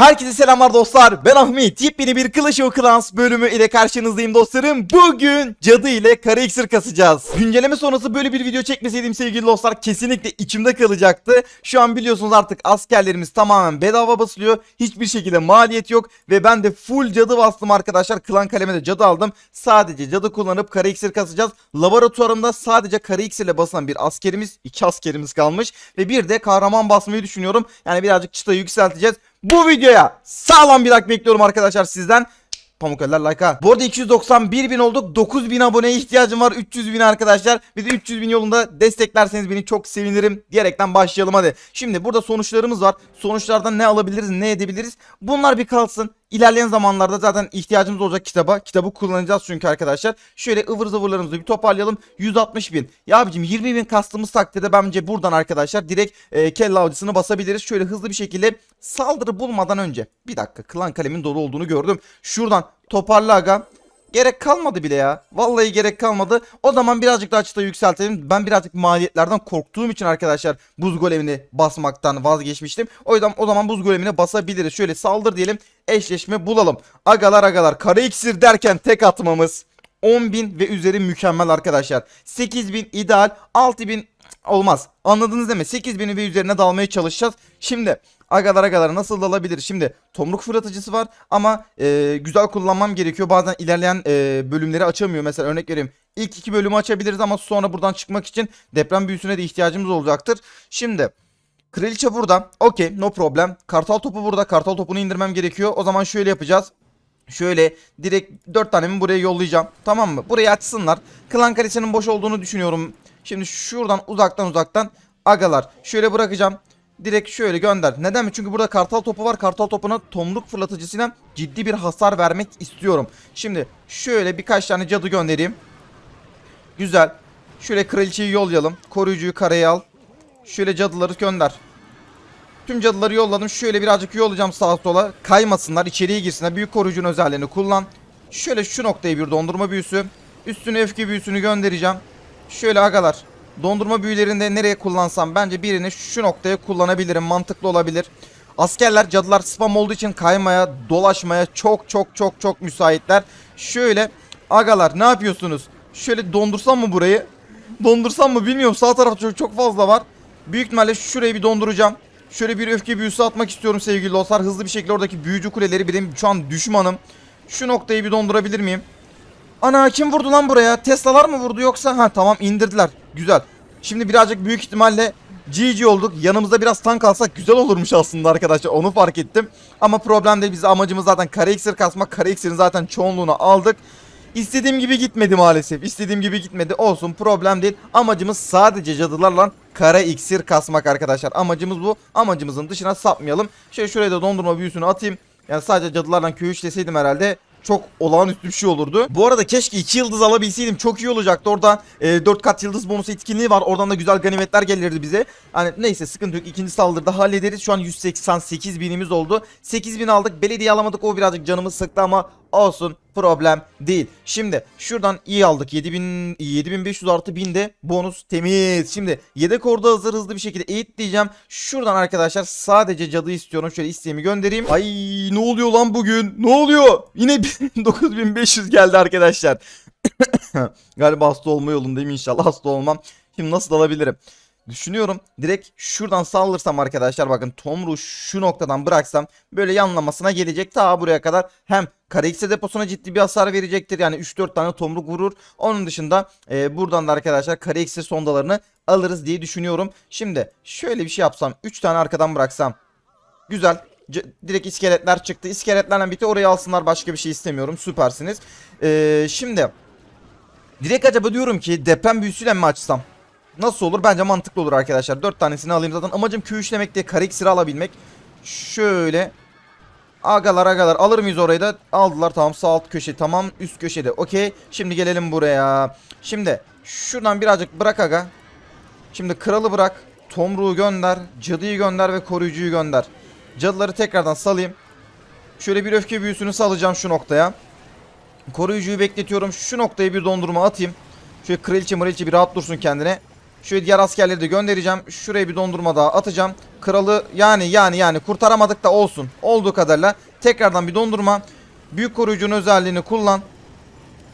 Herkese selamlar dostlar. Ben Ahmet. Yepyeni bir Clash of Clans bölümü ile karşınızdayım dostlarım. Bugün cadı ile kara iksir kasacağız. Güncelleme sonrası böyle bir video çekmeseydim sevgili dostlar kesinlikle içimde kalacaktı. Şu an biliyorsunuz artık askerlerimiz tamamen bedava basılıyor. Hiçbir şekilde maliyet yok ve ben de full cadı bastım arkadaşlar. Klan kaleme de cadı aldım. Sadece cadı kullanıp kara iksir kasacağız. Laboratuvarımda sadece kara iksirle basılan bir askerimiz, iki askerimiz kalmış ve bir de kahraman basmayı düşünüyorum. Yani birazcık çıtayı yükselteceğiz. Bu videoya sağlam bir like bekliyorum arkadaşlar sizden. Pamuk eller like ha. Bu arada 291 bin olduk. 9000 aboneye ihtiyacım var. 300 bin arkadaşlar. De 300 bin yolunda desteklerseniz beni çok sevinirim. Diyerekten başlayalım hadi. Şimdi burada sonuçlarımız var. Sonuçlardan ne alabiliriz ne edebiliriz. Bunlar bir kalsın. İlerleyen zamanlarda zaten ihtiyacımız olacak kitaba. Kitabı kullanacağız çünkü arkadaşlar. Şöyle ıvır zıvırlarımızı bir toparlayalım. 160 bin. Ya abicim 20 bin kastığımız takdirde bence buradan arkadaşlar direkt e, kelle avcısını basabiliriz. Şöyle hızlı bir şekilde saldırı bulmadan önce. Bir dakika klan kalemin dolu olduğunu gördüm. Şuradan toparla aga. Gerek kalmadı bile ya. Vallahi gerek kalmadı. O zaman birazcık daha çıta yükseltelim. Ben birazcık maliyetlerden korktuğum için arkadaşlar buz golemini basmaktan vazgeçmiştim. O yüzden o zaman buz golemine basabiliriz. Şöyle saldır diyelim. Eşleşme bulalım. Agalar agalar. Kara iksir derken tek atmamız. 10.000 ve üzeri mükemmel arkadaşlar. 8.000 ideal. 6.000 olmaz. Anladınız değil mi? 8000 ve üzerine dalmaya çalışacağız. Şimdi agalar agalar nasıl dalabilir? Şimdi tomruk fırlatıcısı var ama e, güzel kullanmam gerekiyor. Bazen ilerleyen e, bölümleri açamıyor. Mesela örnek vereyim. İlk iki bölümü açabiliriz ama sonra buradan çıkmak için deprem büyüsüne de ihtiyacımız olacaktır. Şimdi Kraliçe burada. Okey no problem. Kartal topu burada. Kartal topunu indirmem gerekiyor. O zaman şöyle yapacağız. Şöyle direkt 4 tanemi buraya yollayacağım. Tamam mı? Burayı açsınlar. Klan kalesinin boş olduğunu düşünüyorum. Şimdi şuradan uzaktan uzaktan agalar. Şöyle bırakacağım. Direkt şöyle gönder. Neden mi? Çünkü burada kartal topu var. Kartal topuna tomruk fırlatıcısıyla ciddi bir hasar vermek istiyorum. Şimdi şöyle birkaç tane cadı göndereyim. Güzel. Şöyle kraliçeyi yollayalım. Koruyucuyu karaya al. Şöyle cadıları gönder. Tüm cadıları yolladım. Şöyle birazcık yollayacağım sağa sola. Kaymasınlar, içeriye girsinler. Büyük koruyucunun özelliğini kullan. Şöyle şu noktaya bir dondurma büyüsü. Üstüne öfke büyüsünü göndereceğim. Şöyle agalar. Dondurma büyülerinde nereye kullansam bence birini şu noktaya kullanabilirim. Mantıklı olabilir. Askerler cadılar spam olduğu için kaymaya, dolaşmaya çok çok çok çok müsaitler. Şöyle agalar ne yapıyorsunuz? Şöyle dondursam mı burayı? Dondursam mı bilmiyorum. Sağ tarafta çok, çok fazla var. Büyük ihtimalle şurayı bir donduracağım. Şöyle bir öfke büyüsü atmak istiyorum sevgili dostlar. Hızlı bir şekilde oradaki büyücü kuleleri benim şu an düşmanım. Şu noktayı bir dondurabilir miyim? Ana kim vurdu lan buraya? Tesla'lar mı vurdu yoksa? Ha tamam indirdiler. Güzel. Şimdi birazcık büyük ihtimalle GG olduk. Yanımızda biraz tank alsak güzel olurmuş aslında arkadaşlar. Onu fark ettim. Ama problem değil. Biz amacımız zaten kare iksir kasmak. Kare iksirin zaten çoğunluğunu aldık. İstediğim gibi gitmedi maalesef. İstediğim gibi gitmedi. Olsun problem değil. Amacımız sadece cadılarla kara iksir kasmak arkadaşlar. Amacımız bu. Amacımızın dışına sapmayalım. Şöyle şuraya da dondurma büyüsünü atayım. Yani sadece cadılarla köy işleseydim herhalde çok olağanüstü bir şey olurdu. Bu arada keşke 2 yıldız alabilseydim. Çok iyi olacaktı. Oradan e, 4 kat yıldız bonusu etkinliği var. Oradan da güzel ganimetler gelirdi bize. Hani neyse sıkıntı yok. İkinci saldırıda hallederiz. Şu an 188 binimiz oldu. 8 bin aldık. Belediye alamadık. O birazcık canımız sıktı ama olsun. Problem değil. Şimdi şuradan iyi aldık. 7000 7500 artı 1000 de bonus temiz. Şimdi yedek orada hazır hızlı bir şekilde eğit diyeceğim. Şuradan arkadaşlar sadece cadı istiyorum. Şöyle isteğimi göndereyim. Ay ne oluyor lan bugün? Ne oluyor? Yine 9500 geldi arkadaşlar. Galiba hasta olma yolundayım inşallah hasta olmam. Şimdi nasıl alabilirim? Düşünüyorum. Direkt şuradan sallırsam arkadaşlar bakın Tomru şu noktadan bıraksam böyle yanlamasına gelecek. Ta buraya kadar hem Karax'e deposuna ciddi bir hasar verecektir. Yani 3-4 tane tomruk vurur. Onun dışında e, buradan da arkadaşlar Karax'e sondalarını alırız diye düşünüyorum. Şimdi şöyle bir şey yapsam 3 tane arkadan bıraksam. Güzel. C- direkt iskeletler çıktı. İskeletlerle birlikte oraya alsınlar. Başka bir şey istemiyorum. Süpersiniz. E, şimdi direkt acaba diyorum ki deprem büyüsüyle mi açsam Nasıl olur? Bence mantıklı olur arkadaşlar. 4 tanesini alayım zaten. Amacım köy işlemek diye kare iksiri alabilmek. Şöyle. Agalar agalar. Alır mıyız orayı da? Aldılar tamam. Sağ alt köşe tamam. Üst köşede. Okey. Şimdi gelelim buraya. Şimdi şuradan birazcık bırak aga. Şimdi kralı bırak. Tomruğu gönder. Cadıyı gönder ve koruyucuyu gönder. Cadıları tekrardan salayım. Şöyle bir öfke büyüsünü salacağım şu noktaya. Koruyucuyu bekletiyorum. Şu noktaya bir dondurma atayım. Şöyle kraliçe mraliçe bir rahat dursun kendine. Şöyle diğer askerleri de göndereceğim. Şuraya bir dondurma daha atacağım. Kralı yani yani yani kurtaramadık da olsun. Olduğu kadarıyla tekrardan bir dondurma. Büyük koruyucunun özelliğini kullan.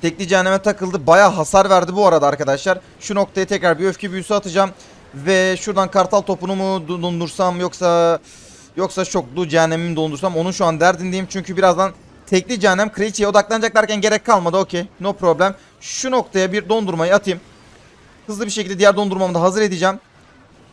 Tekli cehenneme takıldı. Baya hasar verdi bu arada arkadaşlar. Şu noktaya tekrar bir öfke büyüsü atacağım. Ve şuradan kartal topunu mu do- dondursam yoksa yoksa şoklu cehennemimi dondursam onun şu an derdindeyim. Çünkü birazdan tekli cehennem kraliçeye odaklanacak derken gerek kalmadı. Okey no problem. Şu noktaya bir dondurmayı atayım. Hızlı bir şekilde diğer dondurmamı da hazır edeceğim.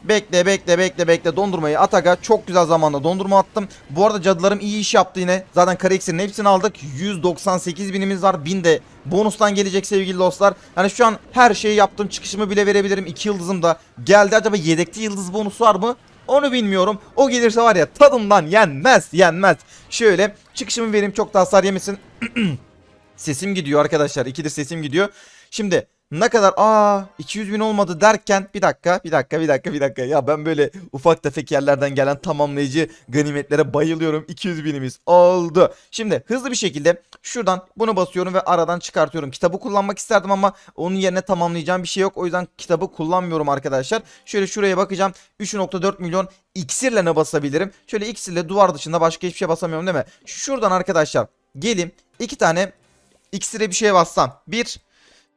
Bekle bekle bekle bekle dondurmayı at aga. Çok güzel zamanda dondurma attım. Bu arada cadılarım iyi iş yaptı yine. Zaten kare iksirin hepsini aldık. 198 binimiz var. 1000 de bonustan gelecek sevgili dostlar. Yani şu an her şeyi yaptım. Çıkışımı bile verebilirim. 2 yıldızım da geldi. Acaba yedekte yıldız bonusu var mı? Onu bilmiyorum. O gelirse var ya tadımdan yenmez yenmez. Şöyle çıkışımı vereyim çok da hasar yemesin. Sesim gidiyor arkadaşlar. İkidir sesim gidiyor. Şimdi ne kadar aa 200 bin olmadı derken bir dakika bir dakika bir dakika bir dakika. Ya ben böyle ufak tefek yerlerden gelen tamamlayıcı ganimetlere bayılıyorum. 200 binimiz oldu. Şimdi hızlı bir şekilde şuradan bunu basıyorum ve aradan çıkartıyorum. Kitabı kullanmak isterdim ama onun yerine tamamlayacağım bir şey yok. O yüzden kitabı kullanmıyorum arkadaşlar. Şöyle şuraya bakacağım. 3.4 milyon iksirle ne basabilirim? Şöyle iksirle duvar dışında başka hiçbir şey basamıyorum değil mi? Şuradan arkadaşlar gelim iki tane iksire bir şey bassam. Bir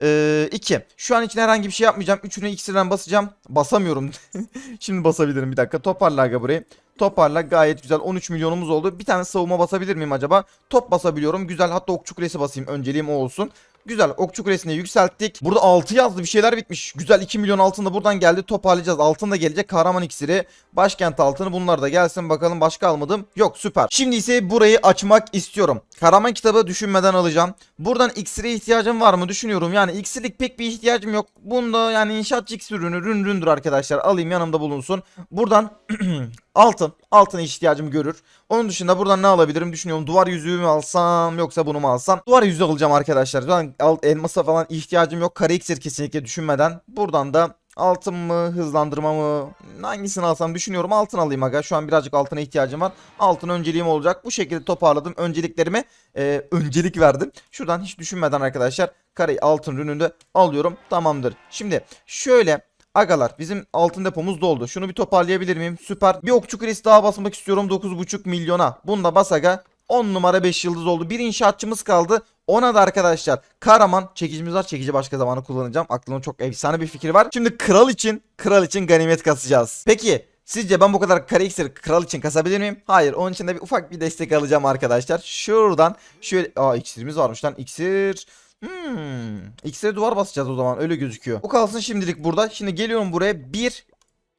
2. Şu an için herhangi bir şey yapmayacağım. Üçünü iksirden basacağım. Basamıyorum. Şimdi basabilirim bir dakika. Toparla aga burayı. Toparla gayet güzel. 13 milyonumuz oldu. Bir tane savunma basabilir miyim acaba? Top basabiliyorum. Güzel. Hatta okçu kulesi basayım. Önceliğim o olsun. Güzel. Okçu kulesini yükselttik. Burada 6 yazdı. Bir şeyler bitmiş. Güzel. 2 milyon altın da buradan geldi. Toparlayacağız. Altın da gelecek. Kahraman iksiri. Başkent altını. Bunlar da gelsin. Bakalım başka almadım. Yok süper. Şimdi ise burayı açmak istiyorum. Kahraman kitabı düşünmeden alacağım. Buradan iksire ihtiyacım var mı düşünüyorum. Yani iksirlik pek bir ihtiyacım yok. Bunda yani inşaatçı iksir ürünü rün ründür arkadaşlar. Alayım yanımda bulunsun. Buradan altın. Altına ihtiyacım görür. Onun dışında buradan ne alabilirim düşünüyorum. Duvar yüzüğü mü alsam yoksa bunu mu alsam? Duvar yüzüğü alacağım arkadaşlar. Ben elmasa falan ihtiyacım yok. Kare iksir kesinlikle düşünmeden. Buradan da altın mı hızlandırma mı hangisini alsam düşünüyorum. Altın alayım aga. Şu an birazcık altına ihtiyacım var. Altın önceliğim olacak. Bu şekilde toparladım. Önceliklerime e, öncelik verdim. Şuradan hiç düşünmeden arkadaşlar kareyi altın rününde alıyorum. Tamamdır. Şimdi şöyle Agalar bizim altın depomuz doldu. Şunu bir toparlayabilir miyim? Süper. Bir okçu kulesi daha basmak istiyorum 9.5 milyona. Bunu da bas aga. 10 numara 5 yıldız oldu. Bir inşaatçımız kaldı. Ona da arkadaşlar Karaman çekicimiz var. Çekici başka zamanı kullanacağım. Aklıma çok efsane bir fikir var. Şimdi kral için kral için ganimet kasacağız. Peki Sizce ben bu kadar kare iksir kral için kasabilir miyim? Hayır. Onun için de bir ufak bir destek alacağım arkadaşlar. Şuradan şöyle aa iksirimiz varmış lan. İksir Hmm. X'e duvar basacağız o zaman öyle gözüküyor. Bu kalsın şimdilik burada. Şimdi geliyorum buraya 1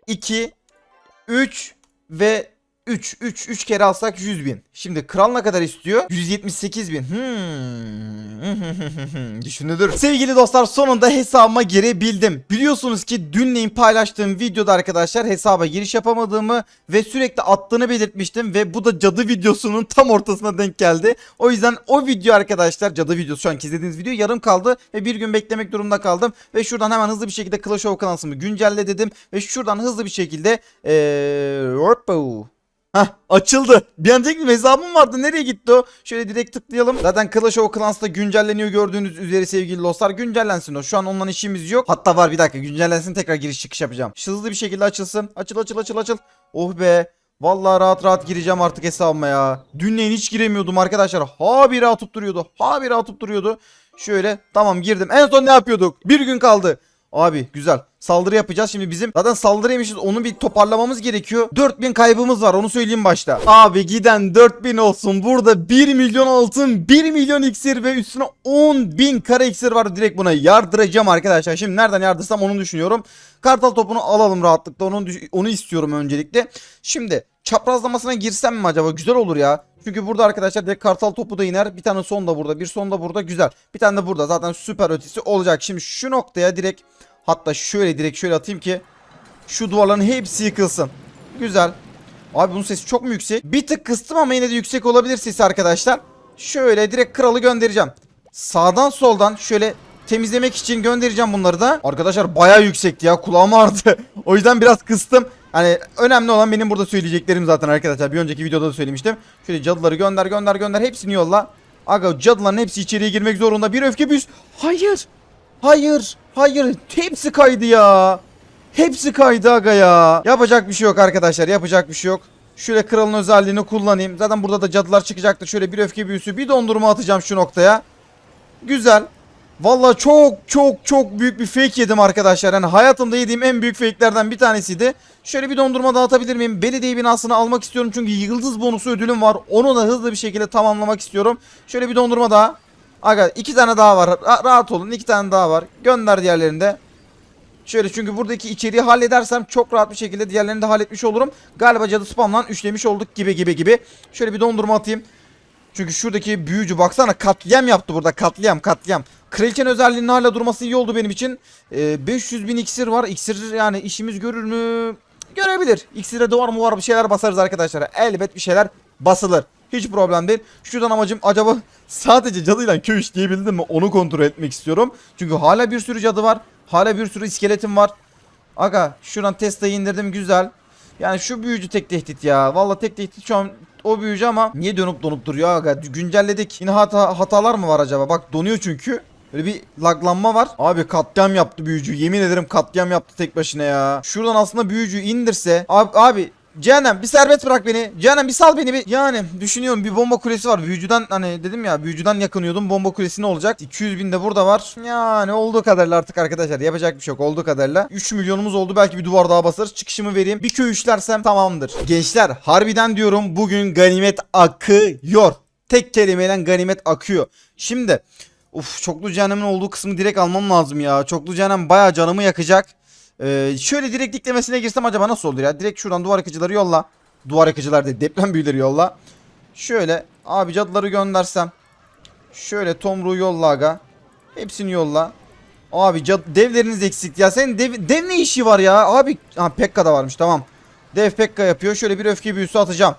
2 3 ve 3 3 3 kere alsak 100 bin. Şimdi kral ne kadar istiyor? 178 bin. Hmm. Düşünülür. Sevgili dostlar sonunda hesabıma girebildim. Biliyorsunuz ki dünleyin paylaştığım videoda arkadaşlar hesaba giriş yapamadığımı ve sürekli attığını belirtmiştim ve bu da cadı videosunun tam ortasına denk geldi. O yüzden o video arkadaşlar cadı videosu şu anki izlediğiniz video yarım kaldı ve bir gün beklemek durumunda kaldım ve şuradan hemen hızlı bir şekilde Clash of Clans'ımı güncelle dedim ve şuradan hızlı bir şekilde eee Hah açıldı. Bir an dedim hesabım vardı. Nereye gitti o? Şöyle direkt tıklayalım. Zaten Clash of Clans'ta güncelleniyor gördüğünüz üzere sevgili dostlar. Güncellensin o. Şu an ondan işimiz yok. Hatta var bir dakika güncellensin tekrar giriş çıkış yapacağım. Hızlı bir şekilde açılsın. Açıl açıl açıl açıl. Oh be. Vallahi rahat rahat gireceğim artık hesabıma ya. Dünleyin hiç giremiyordum arkadaşlar. Ha bir atıp duruyordu. Ha bir atıp duruyordu. Şöyle tamam girdim. En son ne yapıyorduk? Bir gün kaldı. Abi güzel. Saldırı yapacağız şimdi bizim. Zaten saldırıymışız. Onu bir toparlamamız gerekiyor. 4000 kaybımız var. Onu söyleyeyim başta. Abi giden 4000 olsun. Burada 1 milyon altın, 1 milyon iksir ve üstüne 10 bin kara iksir var. Direkt buna yardıracağım arkadaşlar. Şimdi nereden yardırsam onu düşünüyorum. Kartal topunu alalım rahatlıkla. Onu, onu istiyorum öncelikle. Şimdi çaprazlamasına girsem mi acaba? Güzel olur ya. Çünkü burada arkadaşlar direkt kartal topu da iner. Bir tane son da burada. Bir son da burada. Güzel. Bir tane de burada. Zaten süper ötesi olacak. Şimdi şu noktaya direkt hatta şöyle direkt şöyle atayım ki şu duvarların hepsi yıkılsın. Güzel. Abi bunun sesi çok mu yüksek? Bir tık kıstım ama yine de yüksek olabilir sesi arkadaşlar. Şöyle direkt kralı göndereceğim. Sağdan soldan şöyle temizlemek için göndereceğim bunları da. Arkadaşlar bayağı yüksekti ya kulağım ağrıdı. o yüzden biraz kıstım. Hani önemli olan benim burada söyleyeceklerim zaten arkadaşlar. Bir önceki videoda da söylemiştim. Şöyle cadıları gönder gönder gönder hepsini yolla. Aga cadıların hepsi içeriye girmek zorunda. Bir öfke büyüsü. Hayır. Hayır. Hayır. Hepsi kaydı ya. Hepsi kaydı aga ya. Yapacak bir şey yok arkadaşlar. Yapacak bir şey yok. Şöyle kralın özelliğini kullanayım. Zaten burada da cadılar çıkacaktır. Şöyle bir öfke büyüsü bir dondurma atacağım şu noktaya. Güzel. Vallahi çok çok çok büyük bir fake yedim arkadaşlar. Yani hayatımda yediğim en büyük fake'lerden bir tanesiydi. Şöyle bir dondurma dağıtabilir miyim? Belediye binasını almak istiyorum çünkü yıldız bonusu ödülüm var. Onu da hızlı bir şekilde tamamlamak istiyorum. Şöyle bir dondurma daha. Aga iki tane daha var. Ra- rahat olun iki tane daha var. Gönder diğerlerini de. Şöyle çünkü buradaki içeriği halledersem çok rahat bir şekilde diğerlerini de halletmiş olurum. Galiba cadı spamlan üçlemiş olduk gibi gibi gibi. Şöyle bir dondurma atayım. Çünkü şuradaki büyücü baksana katliam yaptı burada katliam katliam. Kraliçenin özelliğinin hala durması iyi oldu benim için. Ee, 500 bin iksir var. İksir yani işimiz görür mü? Görebilir. İksire doğar mı var bir şeyler basarız arkadaşlar. Elbet bir şeyler basılır. Hiç problem değil. Şuradan amacım acaba sadece cadıyla köy işleyebildim mi onu kontrol etmek istiyorum. Çünkü hala bir sürü cadı var. Hala bir sürü iskeletim var. Aga şuradan Tesla'yı indirdim güzel. Yani şu büyücü tek tehdit ya. Valla tek tehdit şu an o büyücü ama niye dönüp donup duruyor aga? Güncelledik. Yine hata, hatalar mı var acaba? Bak donuyor çünkü. Böyle bir laglanma var. Abi katliam yaptı büyücü. Yemin ederim katliam yaptı tek başına ya. Şuradan aslında büyücü indirse. Abi, abi Cehennem bir serbest bırak beni. Cehennem bir sal beni bir. Yani düşünüyorum bir bomba kulesi var. Büyücüden hani dedim ya büyücüden yakınıyordum. Bomba kulesi ne olacak? 200 bin de burada var. Yani olduğu kadarıyla artık arkadaşlar. Yapacak bir şey yok. Olduğu kadarıyla. 3 milyonumuz oldu. Belki bir duvar daha basarız. Çıkışımı vereyim. Bir köy işlersem tamamdır. Gençler harbiden diyorum bugün ganimet akıyor. Tek kelimeyle ganimet akıyor. Şimdi Uf çoklu cehennemin olduğu kısmı direkt almam lazım ya. Çoklu cehennem bayağı canımı yakacak. Ee, şöyle direkt diklemesine girsem acaba nasıl olur ya? Direkt şuradan duvar yakıcıları yolla. Duvar yakıcılar değil deprem büyüleri yolla. Şöyle abi cadıları göndersem. Şöyle tomruğu yolla aga. Hepsini yolla. Abi cad devleriniz eksik ya. Senin dev, dev ne işi var ya? Abi ha Pekka da varmış tamam. Dev Pekka yapıyor. Şöyle bir öfke büyüsü atacağım.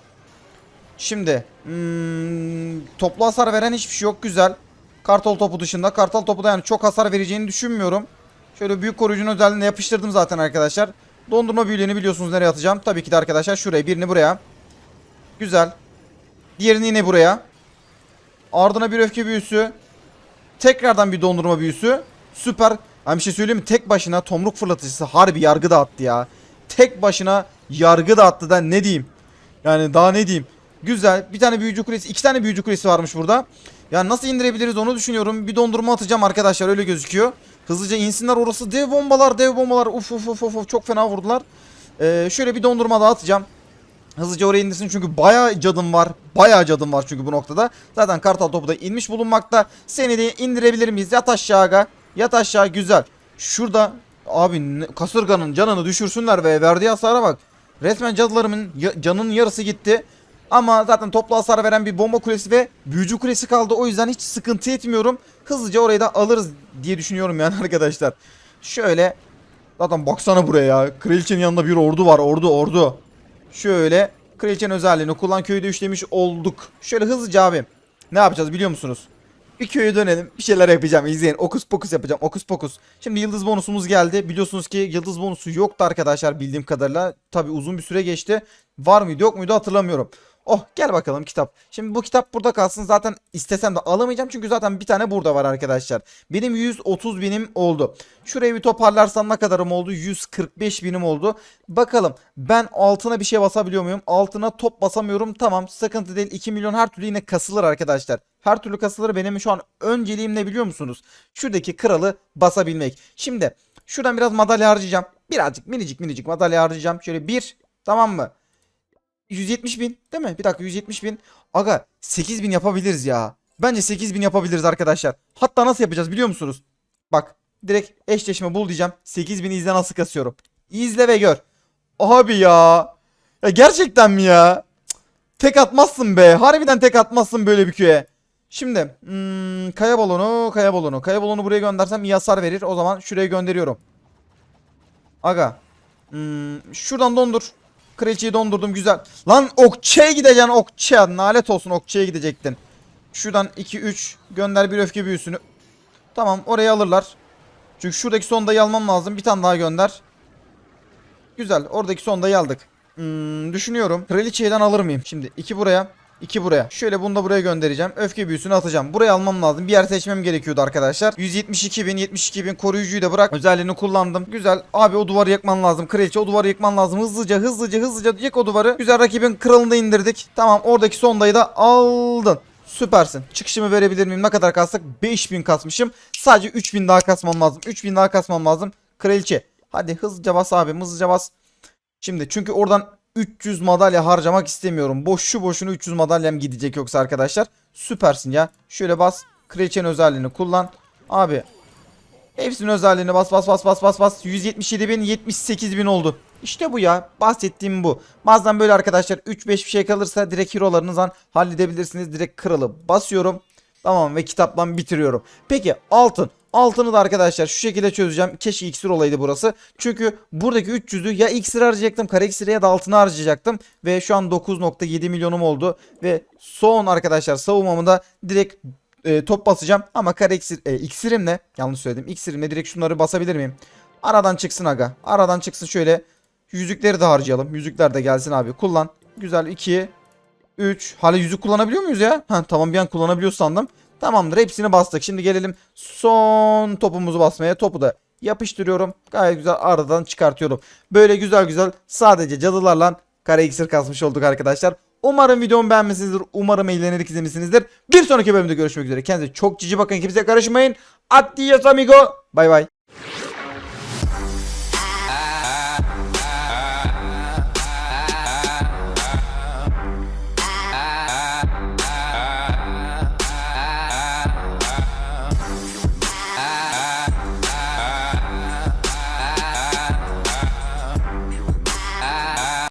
Şimdi hmm, toplu hasar veren hiçbir şey yok. Güzel. Kartal topu dışında. Kartal topu da yani çok hasar vereceğini düşünmüyorum. Şöyle büyük koruyucunun özelliğini yapıştırdım zaten arkadaşlar. Dondurma büyülerini biliyorsunuz nereye atacağım. Tabii ki de arkadaşlar şuraya birini buraya. Güzel. Diğerini yine buraya. Ardına bir öfke büyüsü. Tekrardan bir dondurma büyüsü. Süper. Ben bir şey söyleyeyim mi? Tek başına tomruk fırlatıcısı harbi yargı dağıttı ya. Tek başına yargı dağıttı da ne diyeyim. Yani daha ne diyeyim. Güzel. Bir tane büyücü kulesi. iki tane büyücü kulesi varmış burada. Yani nasıl indirebiliriz onu düşünüyorum. Bir dondurma atacağım arkadaşlar öyle gözüküyor. Hızlıca insinler orası. Dev bombalar dev bombalar. Uf uf uf uf, çok fena vurdular. Ee, şöyle bir dondurma daha atacağım. Hızlıca oraya indirsin çünkü bayağı cadım var. Bayağı cadım var çünkü bu noktada. Zaten kartal topu da inmiş bulunmakta. Seni de indirebilir miyiz? Yat aşağı aga. Yat aşağı güzel. Şurada abi kasırganın canını düşürsünler ve verdiği hasara bak. Resmen cadılarımın canının yarısı gitti. Ama zaten toplu hasar veren bir bomba kulesi ve büyücü kulesi kaldı. O yüzden hiç sıkıntı etmiyorum. Hızlıca orayı da alırız diye düşünüyorum yani arkadaşlar. Şöyle. Zaten baksana buraya ya. Kraliçenin yanında bir ordu var. Ordu ordu. Şöyle. Kraliçenin özelliğini kullan köyü de üçlemiş olduk. Şöyle hızlıca abi. Ne yapacağız biliyor musunuz? Bir köye dönelim. Bir şeyler yapacağım. İzleyin. Okus pokus yapacağım. Okus pokus. Şimdi yıldız bonusumuz geldi. Biliyorsunuz ki yıldız bonusu yoktu arkadaşlar bildiğim kadarıyla. Tabi uzun bir süre geçti. Var mıydı yok muydu hatırlamıyorum. Oh gel bakalım kitap. Şimdi bu kitap burada kalsın. Zaten istesem de alamayacağım. Çünkü zaten bir tane burada var arkadaşlar. Benim 130 binim oldu. Şurayı bir toparlarsam ne kadarım oldu? 145 binim oldu. Bakalım ben altına bir şey basabiliyor muyum? Altına top basamıyorum. Tamam sıkıntı değil. 2 milyon her türlü yine kasılır arkadaşlar. Her türlü kasılır. Benim şu an önceliğim ne biliyor musunuz? Şuradaki kralı basabilmek. Şimdi şuradan biraz madalya harcayacağım. Birazcık minicik minicik madalya harcayacağım. Şöyle bir tamam mı? 170 bin değil mi? Bir dakika 170 bin. Aga 8 bin yapabiliriz ya. Bence 8 bin yapabiliriz arkadaşlar. Hatta nasıl yapacağız biliyor musunuz? Bak direkt eşleşme bul diyeceğim. 8 bin izle nasıl kasıyorum. İzle ve gör. Abi ya. Ya gerçekten mi ya? Tek atmazsın be. Harbiden tek atmazsın böyle bir köye. Şimdi hmm, kaya balonu kaya balonu. Kaya balonu buraya göndersem iyi hasar verir. O zaman şuraya gönderiyorum. Aga. Hmm, şuradan dondur. Kraliçeyi dondurdum güzel. Lan okçaya gideceksin okçaya. Nalet olsun okçaya gidecektin. Şuradan 2-3 gönder bir öfke büyüsünü. Tamam orayı alırlar. Çünkü şuradaki sondayı almam lazım. Bir tane daha gönder. Güzel oradaki sondayı aldık. Hmm, düşünüyorum. Kraliçeyden alır mıyım? Şimdi 2 buraya. 2 buraya. Şöyle bunu da buraya göndereceğim. Öfke büyüsünü atacağım. Buraya almam lazım. Bir yer seçmem gerekiyordu arkadaşlar. 172 bin 72 bin koruyucuyu da bırak. Özelliğini kullandım. Güzel. Abi o duvarı yakman lazım. Kraliçe o duvarı yakman lazım. Hızlıca hızlıca hızlıca yak o duvarı. Güzel rakibin kralını da indirdik. Tamam oradaki sondayı da aldın. Süpersin. Çıkışımı verebilir miyim? Ne kadar kastık? 5000 kasmışım. Sadece 3000 daha kasmam lazım. 3000 daha kasmam lazım. Kraliçe. Hadi hızlıca bas abi. Hızlıca bas. Şimdi çünkü oradan 300 madalya harcamak istemiyorum. Boşu boşuna 300 madalyam gidecek yoksa arkadaşlar. Süpersin ya. Şöyle bas. Kraliçenin özelliğini kullan. Abi. Hepsinin özelliğini bas bas bas bas bas bas. 177 bin 78 bin oldu. İşte bu ya. Bahsettiğim bu. Bazen böyle arkadaşlar 3-5 bir şey kalırsa direkt hero'larınızdan halledebilirsiniz. Direkt kralı basıyorum. Tamam ve kitaptan bitiriyorum. Peki altın. Altını da arkadaşlar şu şekilde çözeceğim. Keşke iksir olaydı burası. Çünkü buradaki 300'ü ya iksir harcayacaktım, kara iksiri ya da altını harcayacaktım. Ve şu an 9.7 milyonum oldu. Ve son arkadaşlar savunmamı da direkt e, top basacağım. Ama kara iksir, e, iksirimle yanlış söyledim. İksirimle direkt şunları basabilir miyim? Aradan çıksın aga. Aradan çıksın şöyle. Yüzükleri de harcayalım. Yüzükler de gelsin abi. Kullan. Güzel 2 3 Hala yüzük kullanabiliyor muyuz ya? Ha tamam bir an kullanabiliyor sandım. Tamamdır hepsini bastık. Şimdi gelelim son topumuzu basmaya. Topu da yapıştırıyorum. Gayet güzel aradan çıkartıyorum. Böyle güzel güzel sadece cadılarla kara iksir kasmış olduk arkadaşlar. Umarım videomu beğenmişsinizdir. Umarım eğlenerek izlemişsinizdir. Bir sonraki bölümde görüşmek üzere. Kendinize çok cici bakın. Kimseye karışmayın. Adios amigo. Bay bay.